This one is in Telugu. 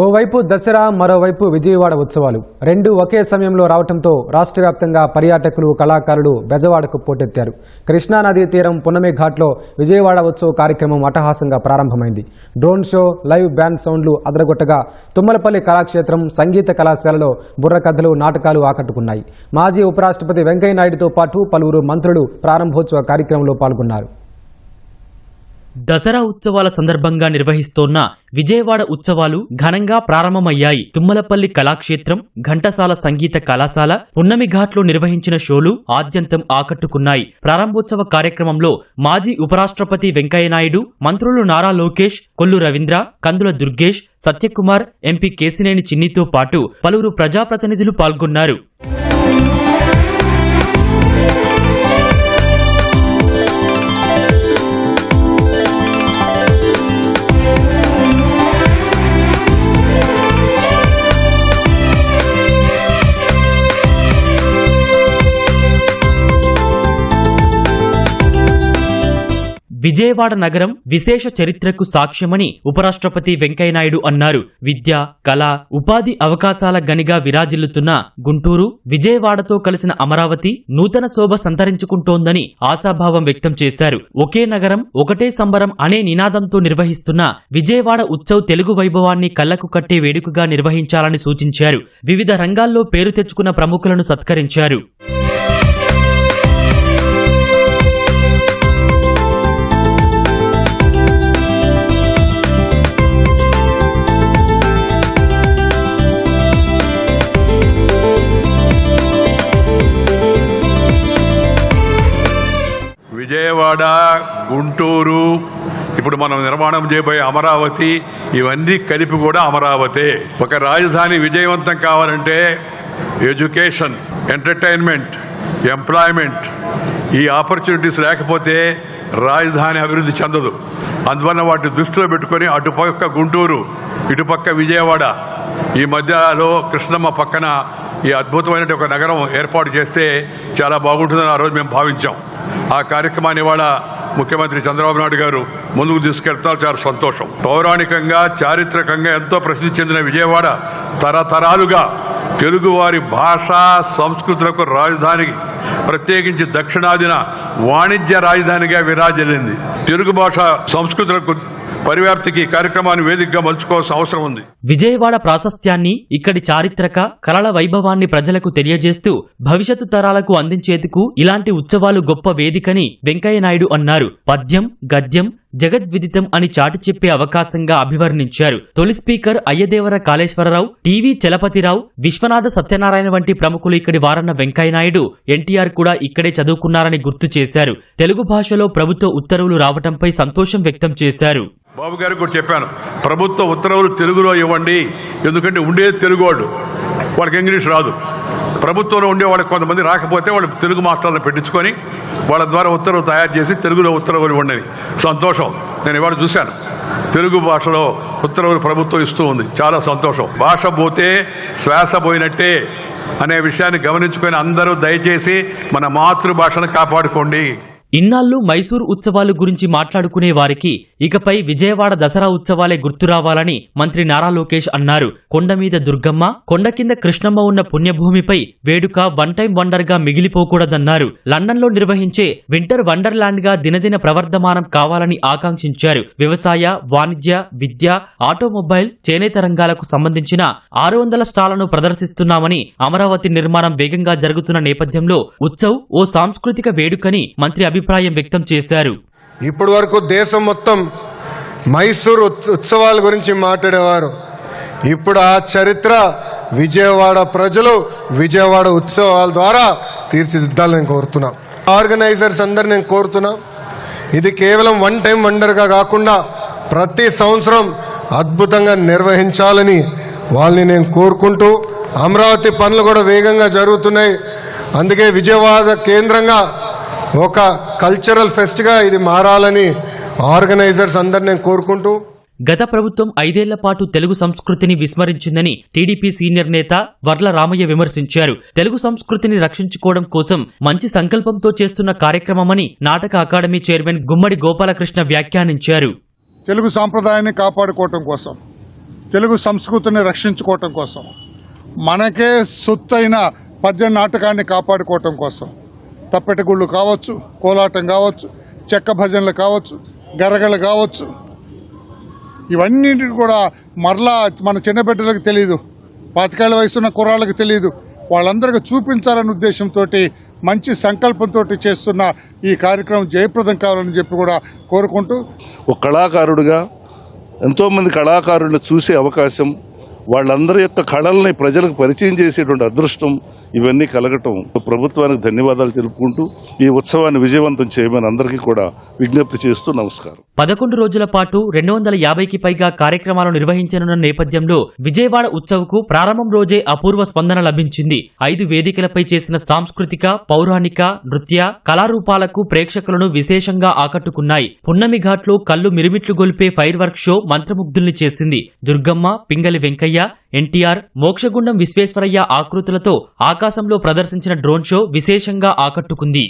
ఓవైపు దసరా మరోవైపు విజయవాడ ఉత్సవాలు. రెండు ఒకే సమయంలో రావడంతో రాష్ట్ర వ్యాప్తంగా పర్యాటకులు కళాకారులు బెజవాడకు పోటెత్తారు. కృష్ణానదీ తీరం పున్నమి ఘాట్లో విజయవాడ ఉత్సవ కార్యక్రమం అట్టహాసంగా ప్రారంభమైంది. డ్రోన్ షో లైవ్ బ్యాండ్ సౌండ్లు అదరగొట్టగా తుమ్మలపల్లి కళాక్షేత్రం సంగీత కళాశాలలో బుర్రకథలు నాటకాలు ఆకట్టుకున్నాయి. మాజీ ఉపరాష్ట్రపతి వెంకయ్యనాయుడుతో పాటు పలువురు మంత్రులు ప్రారంభోత్సవ కార్యక్రమంలో పాల్గొన్నారు. దసరా ఉత్సవాల సందర్భంగా నిర్వహిస్తోన్న విజయవాడ ఉత్సవాలు ఘనంగా ప్రారంభమయ్యాయి. తుమ్మలపల్లి కళాక్షేత్రం ఘంటసాల సంగీత కళాశాల పున్నమి ఘాట్లో నిర్వహించిన షోలు ఆద్యంతం ఆకట్టుకున్నాయి. ప్రారంభోత్సవ కార్యక్రమంలో మాజీ ఉపరాష్ట్రపతి వెంకయ్యనాయుడు మంత్రులు నారా లోకేష్ కొల్లు రవీంద్ర కందుల దుర్గేష్ సత్యకుమార్ ఎంపీ కేసినేని చిన్నితో పాటు పలువురు ప్రజాప్రతినిధులు పాల్గొన్నారు. విజయవాడ నగరం విశేష చరిత్రకు సాక్ష్యమని ఉపరాష్ట్రపతి వెంకయ్యనాయుడు అన్నారు. విద్య కళ ఉపాధి అవకాశాల గనిగా విరాజిల్లుతున్న గుంటూరు విజయవాడతో కలిసిన అమరావతి నూతన శోభ సంతరించుకుంటోందని ఆశాభావం వ్యక్తం చేశారు. ఒకే నగరం ఒకటే సంబరం అనే నినాదంతో నిర్వహిస్తున్న విజయవాడ ఉత్సవ్ తెలుగు వైభవాన్ని కళ్ళకు కట్టే వేడుకగా నిర్వహించాలని సూచించారు. వివిధ రంగాల్లో పేరు తెచ్చుకున్న ప్రముఖులను సత్కరించారు. గుంటూరు. ఇప్పుడు మనం నిర్మాణం చేయబోయే అమరావతి ఇవన్నీ కలిపి కూడా అమరావతి. ఒక రాజధాని విజయవంతం కావాలంటే ఎడ్యుకేషన్ ఎంటర్టైన్మెంట్ ఎంప్లాయ్మెంట్ ఈ ఆపర్చునిటీస్ లేకపోతే రాజధాని అభివృద్ధి చెందదు. అందువల్ల వాటిని దృష్టిలో పెట్టుకొని అటుపక్క గుంటూరు ఇటుపక్క విజయవాడ ఈ మధ్యలో కృష్ణమ్మ పక్కన ఈ అద్భుతమైన ఒక నగరం ఏర్పాటు చేస్తే చాలా బాగుంటుందని ఆ రోజు మేము భావించాం. ఆ కార్యక్రమాన్ని ఇవాళ ముఖ్యమంత్రి చంద్రబాబు నాయుడు గారు ముందుకు తీసుకెళ్తారు. చాలా సంతోషం. పౌరాణికంగా చారిత్రకంగా ఎంతో ప్రసిద్ధి చెందిన విజయవాడ తరతరాలుగా తెలుగువారి భాష సంస్కృతులకు రాజధాని ప్రత్యేకించి దక్షిణాదిన వాణిజ్య రాజధానిగా విరాజిల్లింది. తెలుగు భాష సంస్కృతులకు పరివ్యాప్తికి ఈ కార్యక్రమాన్ని వేదికగా మలుచుకోవాల్సిన అవసరం ఉంది. విజయవాడ ప్రాశస్త్యాన్ని ఇక్కడి చారిత్రక కళల వైభవాన్ని ప్రజలకు తెలియజేస్తూ భవిష్యత్తు తరాలకు అందించేందుకు ఇలాంటి ఉత్సవాలు గొప్ప వేదికని వెంకయ్యనాయుడు అన్నారు. పద్యం గద్యం జగద్విదితం అని చాటి చెప్పే అవకాశంగా అభివర్ణించారు. తొలి స్పీకర్ అయ్యదేవర కాళేశ్వరరావు టీవీ చలపతిరావు విశ్వనాథ సత్యనారాయణ వంటి ప్రముఖులు ఇక్కడి వారన్న వెంకయ్యనాయుడు ఎన్టీఆర్ కూడా ఇక్కడే చదువుకున్నారని గుర్తు చేశారు. తెలుగు భాషలో ప్రభుత్వ ఉత్తర్వులు రావటంపై సంతోషం వ్యక్తం చేశారు. బాబు గారికి కూడా చెప్పాను ప్రభుత్వ ఉత్తర్వులు తెలుగులో ఇవ్వండి ఎందుకంటే ఉండేది తెలుగువాడు వాళ్ళకి ఇంగ్లీష్ రాదు. ప్రభుత్వంలో ఉండే వాళ్ళకి కొంతమంది రాకపోతే వాళ్ళు తెలుగు మాస్టర్లను పెట్టించుకొని వాళ్ళ ద్వారా ఉత్తర్వులు తయారు చేసి తెలుగులో ఉత్తర్వులు ఉండేది సంతోషం. నేను ఇవాళ చూశాను. తెలుగు భాషలో ఉత్తర్వులు ప్రభుత్వం ఇస్తూ ఉంది. చాలా సంతోషం. భాష పోతే శ్వాస పోయినట్టే అనే విషయాన్ని గమనించుకొని అందరూ దయచేసి మన మాతృభాషను కాపాడుకోండి. ఇన్నాళ్ళు మైసూరు ఉత్సవాలు గురించి మాట్లాడుకునే వారికి ఇకపై విజయవాడ దసరా ఉత్సవాలే గుర్తు రావాలని మంత్రి నారా లోకేష్ అన్నారు. కొండ మీద దుర్గమ్మ కొండ కింద కృష్ణమ్మ ఉన్న పుణ్యభూమిపై వేడుక వన్ టైం వండర్గా మిగిలిపోకూడదన్నారు. లండన్లో నిర్వహించే వింటర్ వండర్లాండ్గా దినదిన ప్రవర్ధమానం కావాలని ఆకాంక్షించారు. వ్యవసాయ వాణిజ్య విద్య ఆటోమొబైల్ చేనేత రంగాలకు సంబంధించిన ఆరు వందల స్టాళ్ళను ప్రదర్శిస్తున్నామని అమరావతి నిర్మాణం వేగంగా జరుగుతున్న నేపథ్యంలో ఉత్సవ్ ఓ సాంస్కృతిక వేడుకని మంత్రి అభి అభిప్రాయం వ్యక్తం చేశారు. ఇప్పటి వరకు దేశం మొత్తం మైసూరు ఉత్- ఉత్సవాల గురించి మాట్లాడేవారు. ఇప్పుడు ఆ చరిత్ర విజయవాడ ప్రజలు విజయవాడ ఉత్సవాల ద్వారా తీర్చిదిద్దాలని నేను కోరుతున్నా. ఆర్గనైజర్స్ అందరు నేను కోరుతున్నా. ఇది కేవలం వన్ టైం వండర్గా కాకుండా ప్రతి సంవత్సరం అద్భుతంగా నిర్వహించాలని వాళ్ళని నేను కోరుకుంటూ అమరావతి పనులు కూడా వేగంగా జరుగుతున్నాయి. అందుకే విజయవాడ కేంద్రంగా ఒక కల్చరల్ ఫెస్ట్గా ఇది మారాలని ఆర్గనైజర్స్ అందరు నేను కోరుకుంటూ గత ప్రభుత్వం ఐదేళ్ళ పాటు తెలుగు సంస్కృతిని విస్మరించిందని టీడీపీ సీనియర్ నేత వర్ల రామయ్య విమర్శించారు. తెలుగు సంస్కృతిని రక్షించుకోవడం కోసం మంచి సంకల్పంతో చేస్తున్న కార్యక్రమమని నాటక అకాడమీ చైర్మన్ గుమ్మడి గోపాలకృష్ణ వ్యాఖ్యానించారు. తెలుగు సాంప్రదాయాన్ని కాపాడుకోవటం కోసం తెలుగు సంస్కృతిని రక్షించుకోవటం కోసం మనకే సొత్తైన పద్య నాటకాన్ని కాపాడుకోవటం కోసం తప్పెటగుళ్ళు కావచ్చు కోలాటం కావచ్చు చెక్క భజనలు కావచ్చు గరగలు కావచ్చు. ఇవన్నీ కూడా మరలా మన చిన్నబిడ్డలకు తెలియదు పాతికేళ్ళ వయసున్న కుర్రాళ్ళకి తెలియదు వాళ్ళందరికీ చూపించాలనే ఉద్దేశంతో మంచి సంకల్పంతో చేస్తున్న ఈ కార్యక్రమం జయప్రదం కావాలని చెప్పి కూడా కోరుకుంటూ ఒక కళాకారుడిగా ఎంతోమంది కళాకారులను చూసే అవకాశం వాళ్ళందరి యొక్క కళల్ని ప్రజలకు పరిచయం చేసేటువంటి అదృష్టం ఇవన్నీ కలగటం. ప్రభుత్వానికి ధన్యవాదాలు తెలుపుకుంటూ ఈ ఉత్సవాన్ని విజయవంతం చేయమని అందరికీ కూడా విజ్ఞప్తి చేస్తూ నమస్కారం. పదకొండు రోజుల పాటు రెండు వందల యాభైకి పైగా కార్యక్రమాలు నిర్వహించనున్న నేపథ్యంలో విజయవాడ ఉత్సవకు ప్రారంభం రోజే అపూర్వ స్పందన లభించింది. ఐదు వేదికలపై చేసిన సాంస్కృతిక పౌరాణిక నృత్య కళారూపాలకు ప్రేక్షకులను విశేషంగా ఆకట్టుకున్నాయి. పున్నమి ఘాట్లో కళ్ళు మిరుమిట్లు గొలిపే ఫైర్ వర్క్ షో మంత్రముగ్ధుల్ని చేసింది. దుర్గమ్మ పింగలి వెంకయ్య వెంకయ్య ఎన్టీఆర్ మోక్షగుండం విశ్వేశ్వరయ్య ఆకృతులతో ఆకాశంలో ప్రదర్శించిన డ్రోన్ షో విశేషంగా ఆకట్టుకుంది.